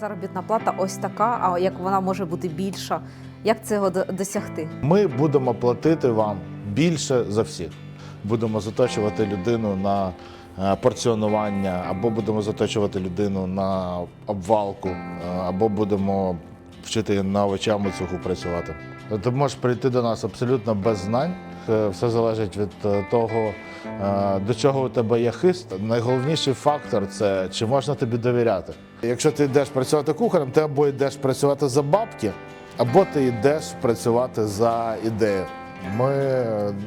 Заробітна плата ось така, а як вона може бути більша? Як цього досягти? Ми будемо платити вам більше за всіх. Будемо заточувати людину на е, порціонування, або будемо заточувати людину на обвалку, е, або будемо вчити на овочам і працювати. Ти можеш прийти до нас абсолютно без знань. Е, Все залежить від того, до чого у тебе є хист. Найголовніший фактор це чи можна тобі довіряти. Якщо ти йдеш працювати кухарем, ти або йдеш працювати за бабки, або ти йдеш працювати за ідею. Ми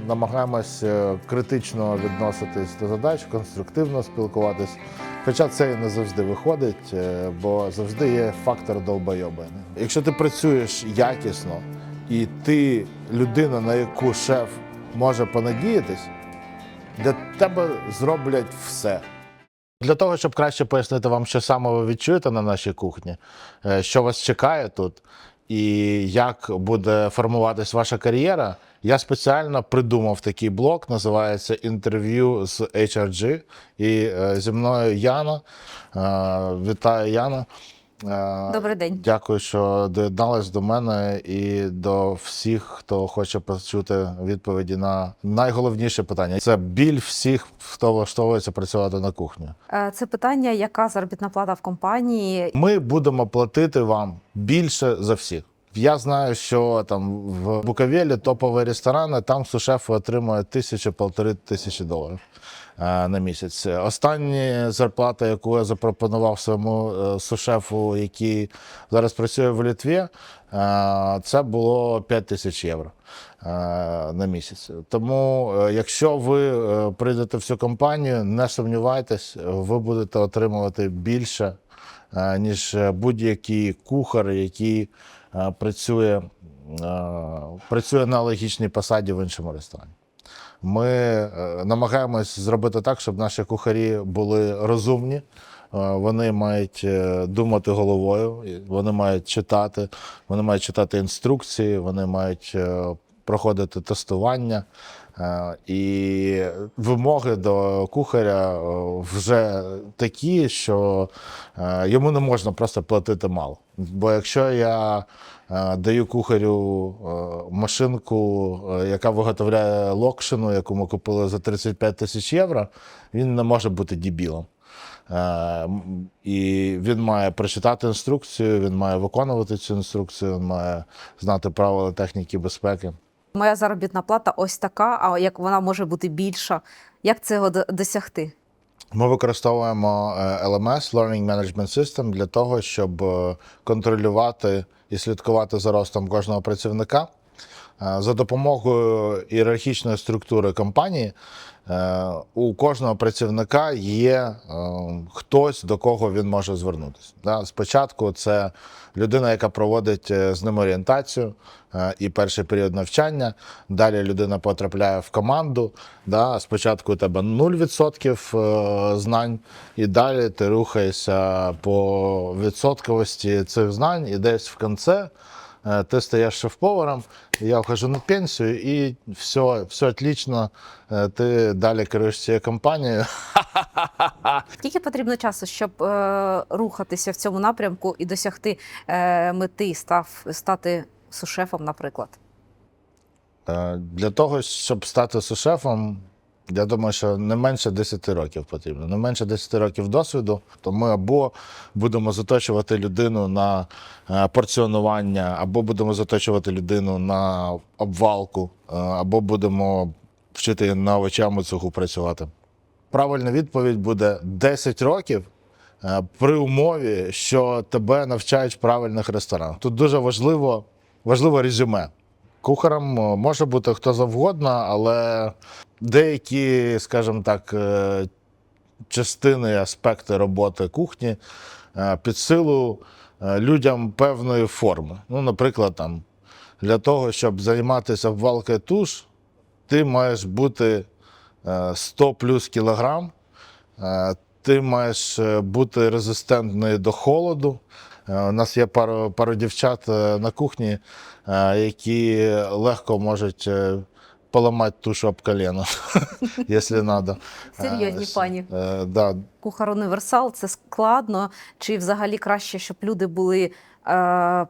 намагаємось е, критично відноситись до задач, конструктивно спілкуватись. Хоча це і не завжди виходить, е, бо завжди є фактор довбойоби. Якщо ти працюєш якісно і ти людина, на яку шеф може понадіятись, для тебе зроблять все. Для того, щоб краще пояснити вам, що саме ви відчуєте на нашій кухні, е, що вас чекає тут, і як буде формуватись ваша кар'єра, я спеціально придумав такий блок, називається інтерв'ю з HRG. І е, зі мною Яна. Е, Вітаю, Яна. Е, Добрий день. Дякую, що доєдналась до мене і до всіх, хто хоче почути відповіді на найголовніше питання. Це біль всіх, хто влаштовується працювати на кухні. Е, Це питання, яка заробітна плата в компанії? Ми будемо платити вам більше за всіх. Я знаю, що там в Буковелі топові ресторани, там сушеф отримує тисячу полтори тисячі доларів на місяць. Остання зарплата, яку я запропонував своєму е, сушефу, який зараз працює в Літві, е, це було 5 тисяч євро е, на місяць. Тому, е, якщо ви е, прийдете в цю компанію, не сумнівайтесь, ви будете отримувати більше е, ніж будь-який кухар, який е, працює, е, працює на логічній посаді в іншому ресторані. Ми е, намагаємось зробити так, щоб наші кухарі були розумні. Е, Вони мають е, думати головою, вони мають читати, вони мають читати інструкції, вони мають проходити тестування. І вимоги до кухаря вже такі, що йому не можна просто платити мало. Бо якщо я даю кухарю е, машинку, е, яка виготовляє локшину, яку ми купили за 35 тисяч євро, він не може бути дібілом. Е, І він має прочитати інструкцію, він має виконувати цю інструкцію, він має знати правила техніки безпеки. Моя заробітна плата ось така, а як вона може бути більша? Як цього досягти? Ми використовуємо е, LMS Learning Management System для того, щоб е, контролювати і слідкувати за ростом кожного працівника. Е, За допомогою ієрархічної структури компанії е, у кожного працівника є е, хтось, до кого він може звернутися. Спочатку це людина, яка проводить з ним орієнтацію і перший період навчання. Далі людина потрапляє в команду. Да, Спочатку у тебе 0% е, знань, і далі ти рухаєшся по відсотковості цих знань, і десь в кінці е, ти стаєш шеф-поваром, я вхожу на пенсію, і все, все отлично. е, Ти далі керуєш цією компанією. Скільки потрібно часу, щоб е, рухатися в цьому напрямку і досягти е, мети, став стати сушефом, наприклад? Е, Для того, щоб стати сушефом, я думаю, що не менше 10 років потрібно. Не менше 10 років досвіду, то ми або будемо заточувати людину на е, порціонування, або будемо заточувати людину на обвалку, е, або будемо вчити на овочам цуху працювати. Правильна відповідь буде 10 років. При умові, що тебе навчають в правильних ресторанах. Тут дуже важливо, важливо резюме. Кухарем е, може бути хто завгодно, але деякі, скажімо так, е, частини, аспекти роботи кухні е, під силу людям певної форми. Ну, наприклад, там, для того, щоб займатися обвалкою туш, ти маєш бути е, 100 плюс кілограм, ти маєш бути резистентний до холоду. Е, У нас є пару, пару дівчат е, на кухні, е, які легко можуть поламати тушу об колено, якщо треба. Серйозні пані. Да, Кухар універсал це складно, чи взагалі краще, щоб люди були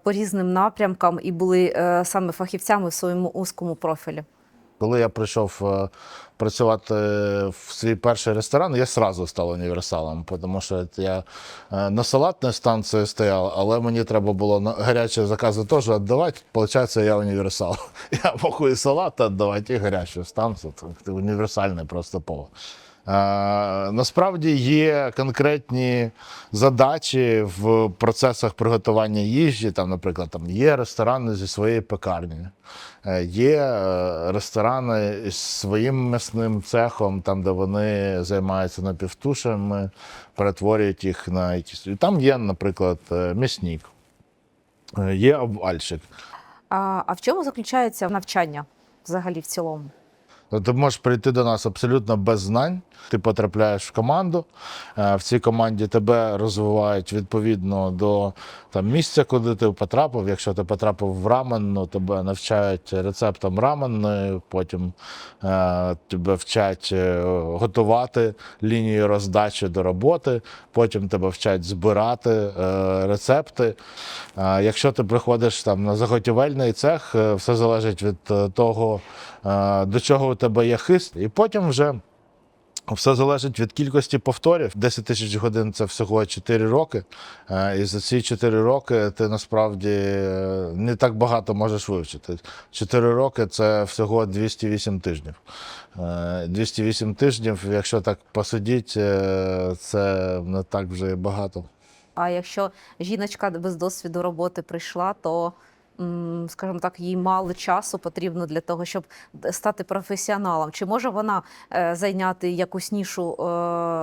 по різним напрямкам і були саме фахівцями в своєму узкому профілі? Коли я прийшов е, працювати в свій перший ресторан, я одразу став універсалом, тому що я е, на салатній станції стояв, але мені треба було на гарячі закази теж віддавати. Получається, я універсал. Я можу і салат віддавати, і гарячу станцію. Це універсальний просто повар. Е, Насправді є конкретні задачі в процесах приготування їжі. Там, наприклад, там є ресторани зі своєю пекарнею, є е, ресторани з своїм м'ясним цехом, там, де вони займаються напівтушами, перетворюють їх на якісь. Там є, наприклад, е, м'ясник, є обвальщик. А, а в чому заключається навчання взагалі в цілому? Ну, Ти можеш прийти до нас абсолютно без знань. Ти потрапляєш в команду. е, В цій команді тебе розвивають відповідно до там, місця, куди ти потрапив. Якщо ти потрапив в рамен, ну, тебе навчають рецептам раменної, потім е, тебе вчать е, готувати лінію роздачі до роботи, потім тебе вчать збирати е, рецепти. Е, якщо ти приходиш там на заготівельний цех, е, все залежить від того, до чого у тебе є хист, і потім вже. Все залежить від кількості повторів. 10 тисяч годин це всього 4 роки. Е, І за ці 4 роки ти насправді е, не так багато можеш вивчити. 4 роки це всього 208 тижнів. Е, 208 тижнів, якщо так посидіть, е, це не так вже багато. А якщо жіночка без досвіду роботи прийшла, то, скажімо так, їй мало часу потрібно для того, щоб стати професіоналом. Чи може вона е, зайняти якусь нішу е,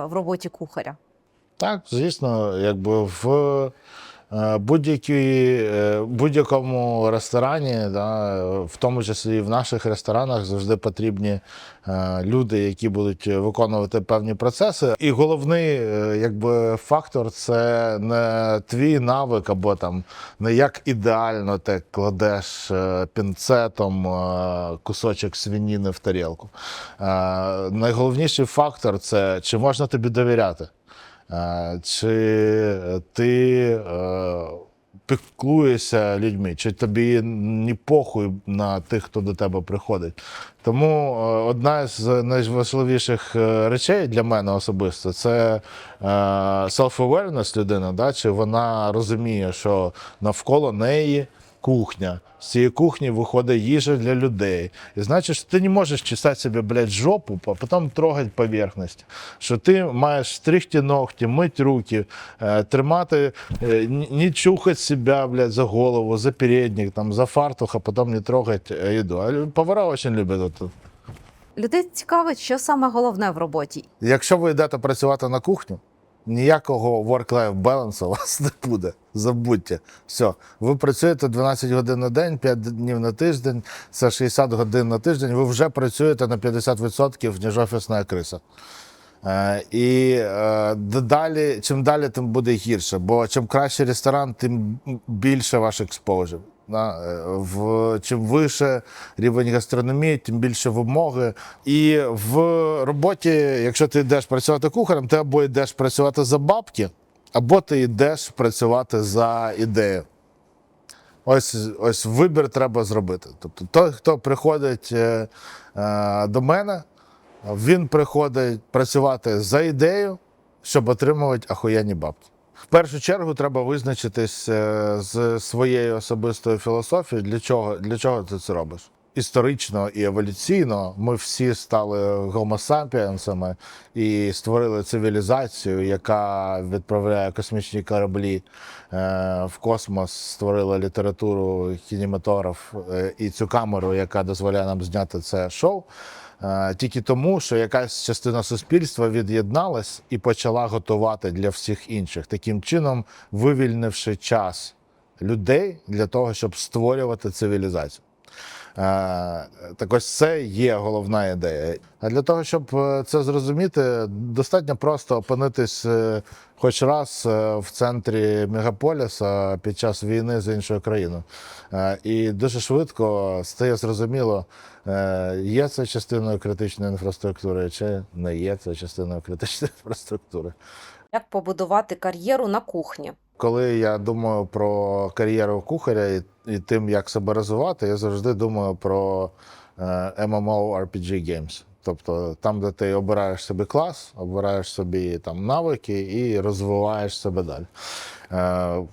в роботі кухаря? Так, звісно, якби в е, е, будь-якому ресторані, да, в тому числі і в наших ресторанах, завжди потрібні е, люди, які будуть виконувати певні процеси. І головний якби, фактор це не твій навик або там не як ідеально ти кладеш пінцетом кусочок свиніни в тарілку. Найголовніший фактор це чи можна тобі довіряти. Е, Чи ти е, піклуєшся людьми, чи тобі не похуй на тих, хто до тебе приходить. Тому е, одна з найважливіших е, речей для мене особисто це е, self-awareness людини, да? чи вона розуміє, що навколо неї кухня. З цієї кухні виходить їжа для людей. І значить, що ти не можеш чесати собі, блядь, жопу, а потім трогати поверхність. Що ти маєш стригти ногті, мити руки, е, тримати, е, не чухати себе, блядь, за голову, за передник, там, за фартух, а потім не трогати е, їду. А повара дуже люблять це. Людей цікавить, що саме головне в роботі. Якщо ви йдете працювати на кухню, ніякого work-life balance у вас не буде. Забудьте. Все. Ви працюєте 12 годин на день, 5 днів на тиждень, це 60 годин на тиждень. Ви вже працюєте на 50%, ніж офісна криса. Е, і е, далі, чим далі, тим буде гірше. Бо чим краще ресторан, тим більше ваш експожив. Е, В, чим вище рівень гастрономії, тим більше вимоги. І в роботі, якщо ти йдеш працювати кухарем, ти або йдеш працювати за бабки, або ти йдеш працювати за ідею. Ось, ось вибір треба зробити. Тобто, той, хто приходить е, е, до мене, він приходить працювати за ідею, щоб отримувати ахуєнні бабки. В першу чергу треба визначитись е, з своєю особистою філософією, для чого, для чого ти це робиш. Історично і еволюційно ми всі стали гомо сапіенсами і створили цивілізацію, яка відправляє космічні кораблі е, в космос, створила літературу, кінематограф е, і цю камеру, яка дозволяє нам зняти це шоу. Е, Тільки тому, що якась частина суспільства від'єдналась і почала готувати для всіх інших, таким чином вивільнивши час людей для того, щоб створювати цивілізацію. Е, Так ось це є головна ідея. А для того, щоб е, це зрозуміти, достатньо просто опинитись е, хоч раз в центрі мегаполіса під час війни з іншою країною. І дуже швидко стає зрозуміло, є це частиною критичної інфраструктури чи не є це частиною критичної інфраструктури. Як побудувати кар'єру на кухні? Коли я думаю про кар'єру кухаря і, і тим, як себе розвивати, я завжди думаю про е, MMO RPG Games. Тобто там, де ти обираєш собі клас, обираєш собі там навики і розвиваєш себе далі. Е,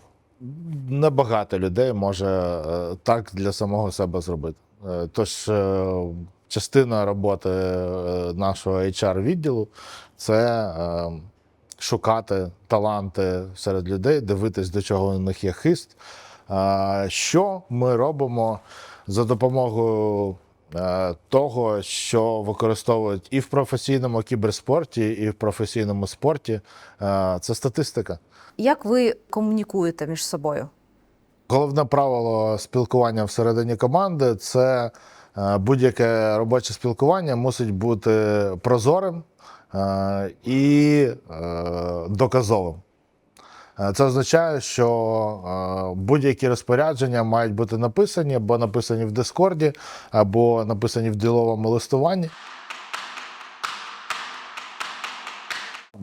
небагато людей може е, так для самого себе зробити. Е, Тож е, частина роботи е, нашого HR-відділу це е, шукати таланти серед людей, дивитись, до чого у них є хист. Що ми робимо за допомогою е, того, що використовують і в професійному кіберспорті, і в професійному спорті, Е, це статистика. Як ви комунікуєте між собою? Головне правило спілкування всередині команди це е, будь-яке робоче спілкування мусить бути прозорим і е, доказовим. Е, Це означає, що е, будь-які розпорядження мають бути написані або написані в Дискорді, або написані в діловому листуванні.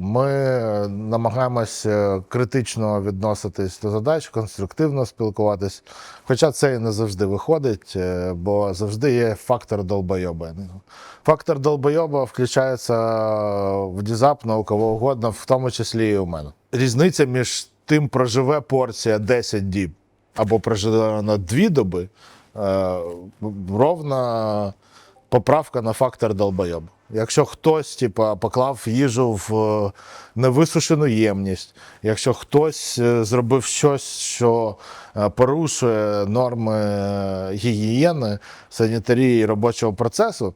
Ми намагаємось е, критично відноситись до задач, конструктивно спілкуватись. Хоча це і не завжди виходить, е, бо завжди є фактор долбойоба. Фактор долбойоба включається в дізапно у кого угодно, в тому числі і у мене. Різниця між тим, проживе порція 10 діб або проживе вона 2 доби, е, ровна поправка на фактор долбойоба. Якщо хтось типа, поклав їжу в е, невисушену ємність, якщо хтось е, зробив щось, що е, порушує норми гігієни, санітарії і робочого процесу,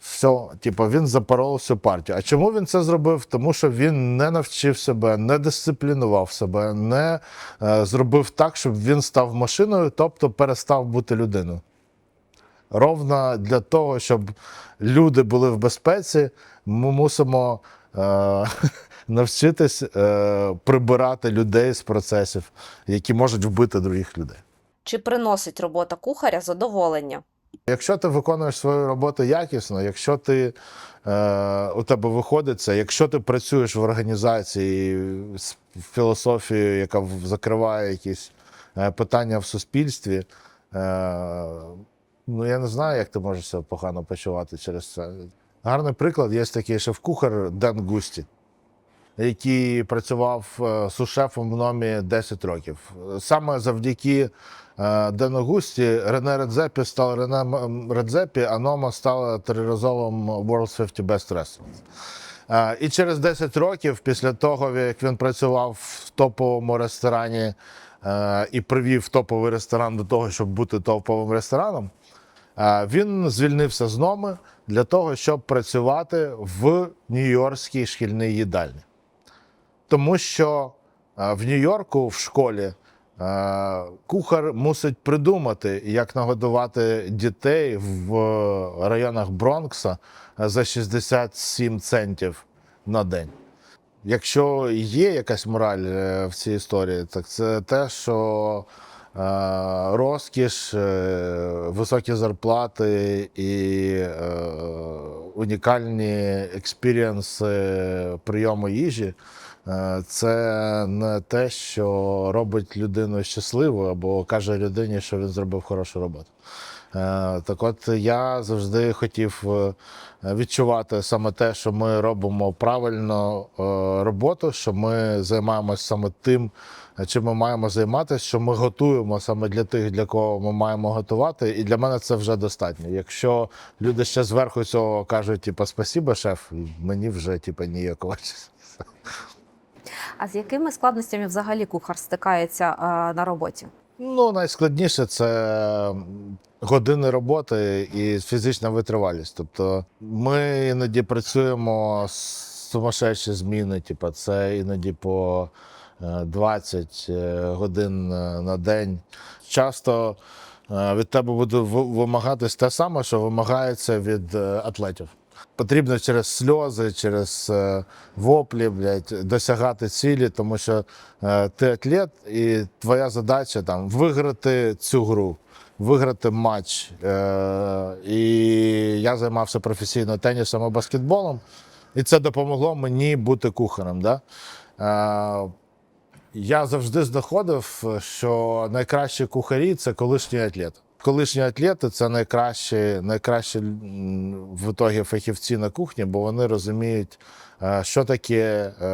все, типу, він запоров всю партію. А чому він це зробив? Тому що він не навчив себе, не дисциплінував себе, не зробив так, щоб він став машиною, тобто перестав бути людиною. Ровно для того, щоб люди були в безпеці, ми мусимо е, навчитись е, прибирати людей з процесів, які можуть вбити других людей. Чи приносить робота кухаря задоволення? Якщо ти виконуєш свою роботу якісно, якщо ти е, у тебе виходить це, якщо ти працюєш в організації з філософією, яка закриває якісь е, питання в суспільстві, е, ну я не знаю, як ти можеш себе погано почувати через це. Гарний приклад є такий шеф-кухар Ден Густі, який працював е, сушефом в номі 10 років. Саме завдяки е, Дену Густі Рене Редзепі став Рене Редзепі, а Нома стала триразовим World's 50 Best Restaurants. Е, І через 10 років, після того, як він працював в топовому ресторані і привів топовий ресторан до того, щоб бути топовим рестораном, він звільнився з Номи для того, щоб працювати в Нью-Йоркській шкільній їдальні. Тому що в Нью-Йорку в школі кухар мусить придумати, як нагодувати дітей в районах Бронкса за 67 центів на день. Якщо є якась мораль е, в цій історії, так це те, що розкіш, е, високі зарплати і е, унікальні експіріенси прийому їжі е, це не те, що робить людину щасливою або каже людині, що він зробив хорошу роботу. Е, Так от я завжди хотів е, відчувати саме те, що ми робимо правильно е, роботу, що ми займаємося саме тим, чим ми маємо займатися, що ми готуємо саме для тих, для кого ми маємо готувати. І для мене це вже достатньо. Якщо люди ще зверху цього кажуть, типу, спасіба, шеф, мені вже типу, ніякого. А з якими складностями взагалі кухар стикається на роботі? Ну, найскладніше це години роботи і фізична витривалість. Тобто ми іноді працюємо сумасшедші зміни, типу, це іноді по е, 20 е, годин е, на день. Часто е, від тебе буде вимагатись те саме, що вимагається від е, атлетів. Потрібно через сльози, через е, воплі, блядь, досягати цілі, тому що е, ти атлет, і твоя задача там виграти цю гру, виграти матч. Е, і я займався професійно тенісом і баскетболом, і це допомогло мені бути кухарем. Да? Я завжди знаходив, що найкращі кухарі це колишні атлети. Колишні атлети це найкращі, найкращі в ітогі фахівці на кухні, бо вони розуміють, е, що таке е,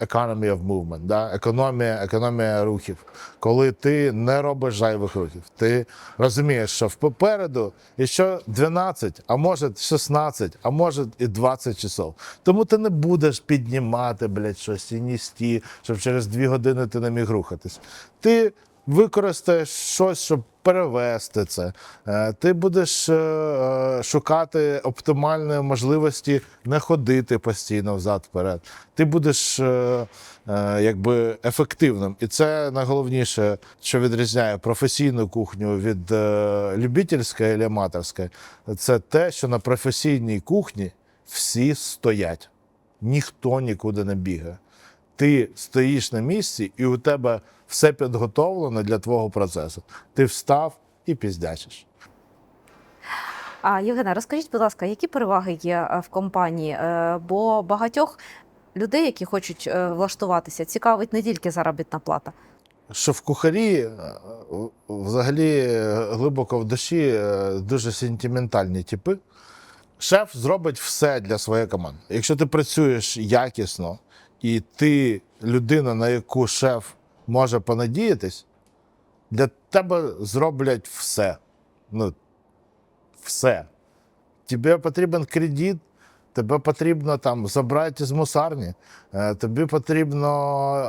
economy of movement, да? економія, економія рухів. Коли ти не робиш зайвих рухів, ти розумієш, що попереду і що 12, а може 16, а може і 20 часов. Тому ти не будеш піднімати, блядь, щось і ністи, щоб через 2 години ти не міг рухатись. Ти використаєш щось, щоб перевести це. Е, Ти будеш е, е, шукати оптимальної можливості не ходити постійно взад-вперед. Ти будеш якби ефективним. І це найголовніше, що відрізняє професійну кухню від любительської або аматорської. Це те, що на професійній кухні всі стоять, ніхто нікуди не бігає ти стоїш на місці, і у тебе все підготовлено для твого процесу. Ти встав і піздячиш. А Євгена, розкажіть, будь ласка, які переваги є е, в компанії? Е, Бо багатьох людей, які хочуть е, влаштуватися, цікавить не тільки заробітна плата. Що в кухарі взагалі глибоко в душі дуже сентиментальні типи. Шеф зробить все для своєї команди. Якщо ти працюєш якісно і ти людина, на яку шеф може понадіятись, для тебе зроблять все. Ну, все. Тебе потрібен кредит, тебе потрібно там забрати з мусарні, е, тобі потрібно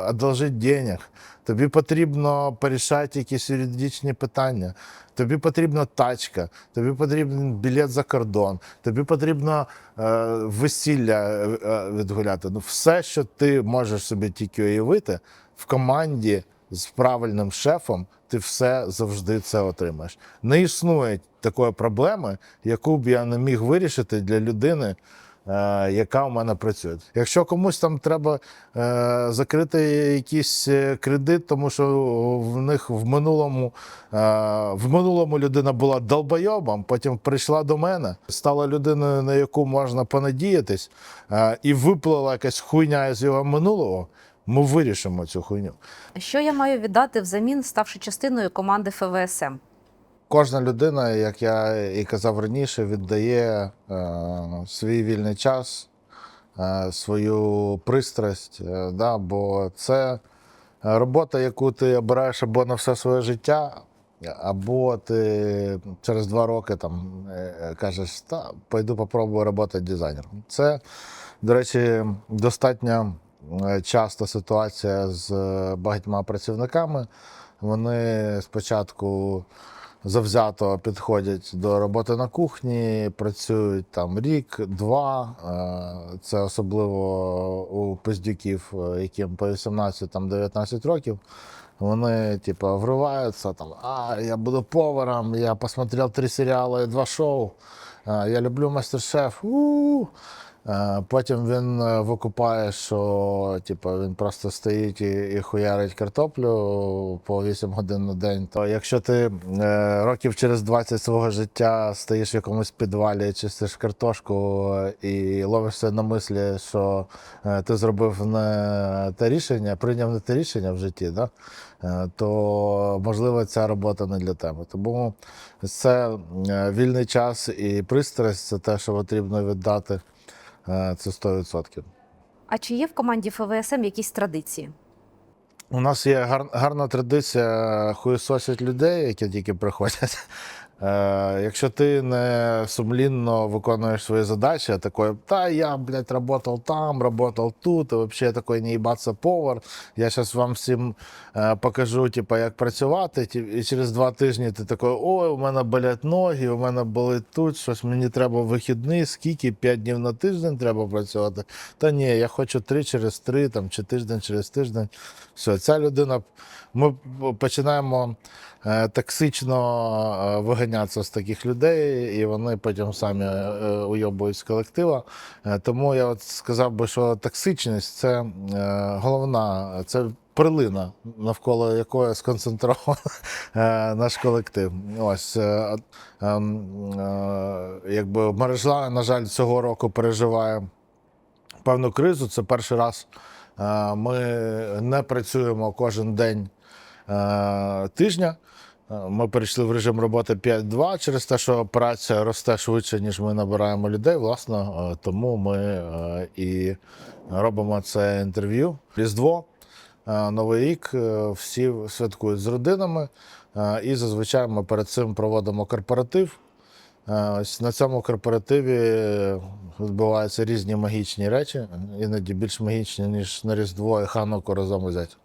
одолжити денег, тобі потрібно порішати якісь юридичні питання, тобі потрібна тачка, тобі потрібен білет за кордон, тобі потрібно е, весілля е, е, відгуляти. Ну, все, що ти можеш собі тільки уявити, в команді з правильним шефом ти все завжди це отримаєш. Не існує такої проблеми, яку б я не міг вирішити для людини, яка у мене працює. Якщо комусь там треба е, закрити якийсь е, кредит, тому що в них в минулому, е, в минулому людина була долбойобом, потім прийшла до мене, стала людиною, на яку можна понадіятись, е, і виплила якась хуйня з його минулого. Ми вирішимо цю хуйню. Що я маю віддати взамін, ставши частиною команди ФВСМ? Кожна людина, як я і казав раніше, віддає е, свій вільний час, е, свою пристрасть, е, да, бо це робота, яку ти обираєш або на все своє життя, або ти через два роки там кажеш, та пойду попробую працювати дизайнером. Це, до речі, достатньо часто ситуація з багатьма працівниками. Вони спочатку завзято підходять до роботи на кухні, працюють там рік, два. Е, Це особливо у пиздюків, е, яким по 18-19 років. Вони, типу, вриваються там, а я буду поваром, я посмотрел три серіали два шоу. е, Я люблю мастер-шеф. Е, Потім він е, викупає, що типу, він просто стоїть і, і хуярить картоплю по 8 годин на день. То якщо ти е, років через 20 свого життя стоїш в якомусь підвалі, чистиш картошку і ловишся на мислі, що ти зробив не те рішення, прийняв не те рішення в житті, да? то можливо ця робота не для тебе. Тому це вільний час і пристрасть це те, що потрібно віддати. Е, Це 100%. А чи є в команді ФВСМ якісь традиції? У нас є гарна традиція хуєсосять людей, які тільки приходять. Е, якщо ти не сумлінно виконуєш свої задачі, такой, та я, блядь, работал там, работал тут, і я такой не їбаться повар. Я зараз вам всім е, покажу, типу, як працювати. І через два тижні ти такий, ой, у мене болять ноги, у мене болить тут, щось мені треба вихідний, скільки, п'ять днів на тиждень треба працювати. Та ні, я хочу три через три, там, чи тиждень через тиждень. Все, ця людина, ми починаємо е, токсично е, виганятися з таких людей, і вони потім самі е, уйобують з колектива. Е, Тому я от сказав би, що токсичність це е, головна, це перлина, навколо якої сконцентрований е, наш колектив. Ось е, ем, е, якби мережа, на жаль, цього року переживає певну кризу. Це перший раз е, ми не працюємо кожен день е, тижня. Е, Ми перейшли в режим роботи 5-2 через те, що операція росте швидше, ніж ми набираємо людей. Власне, е, тому ми е, і робимо це інтерв'ю. Різдво, Новий рік, всі святкують з родинами. І зазвичай ми перед цим проводимо корпоратив. Ось на цьому корпоративі відбуваються різні магічні речі, іноді більш магічні, ніж на Різдво і Хануку разом взяти.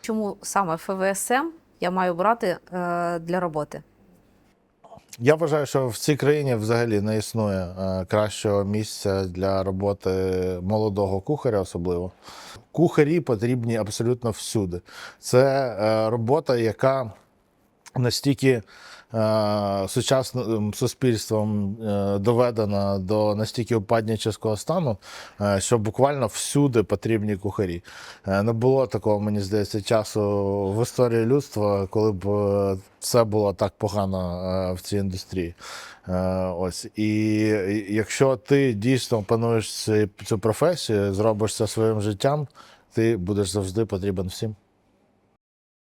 Чому саме ФВСМ я маю брати е, для роботи? Я вважаю, що в цій країні взагалі не існує е, кращого місця для роботи молодого кухаря, особливо. Кухарі потрібні абсолютно всюди. Це е, робота, яка настільки сучасним суспільством е, доведена до настільки упаднічого стану, е, що буквально всюди потрібні кухарі. Е, не було такого, мені здається, часу в історії людства, коли б е, все було так погано е, в цій індустрії. Е, Ось і якщо ти дійсно опануєш цю, цю професію, зробиш це своїм життям, ти будеш завжди потрібен всім.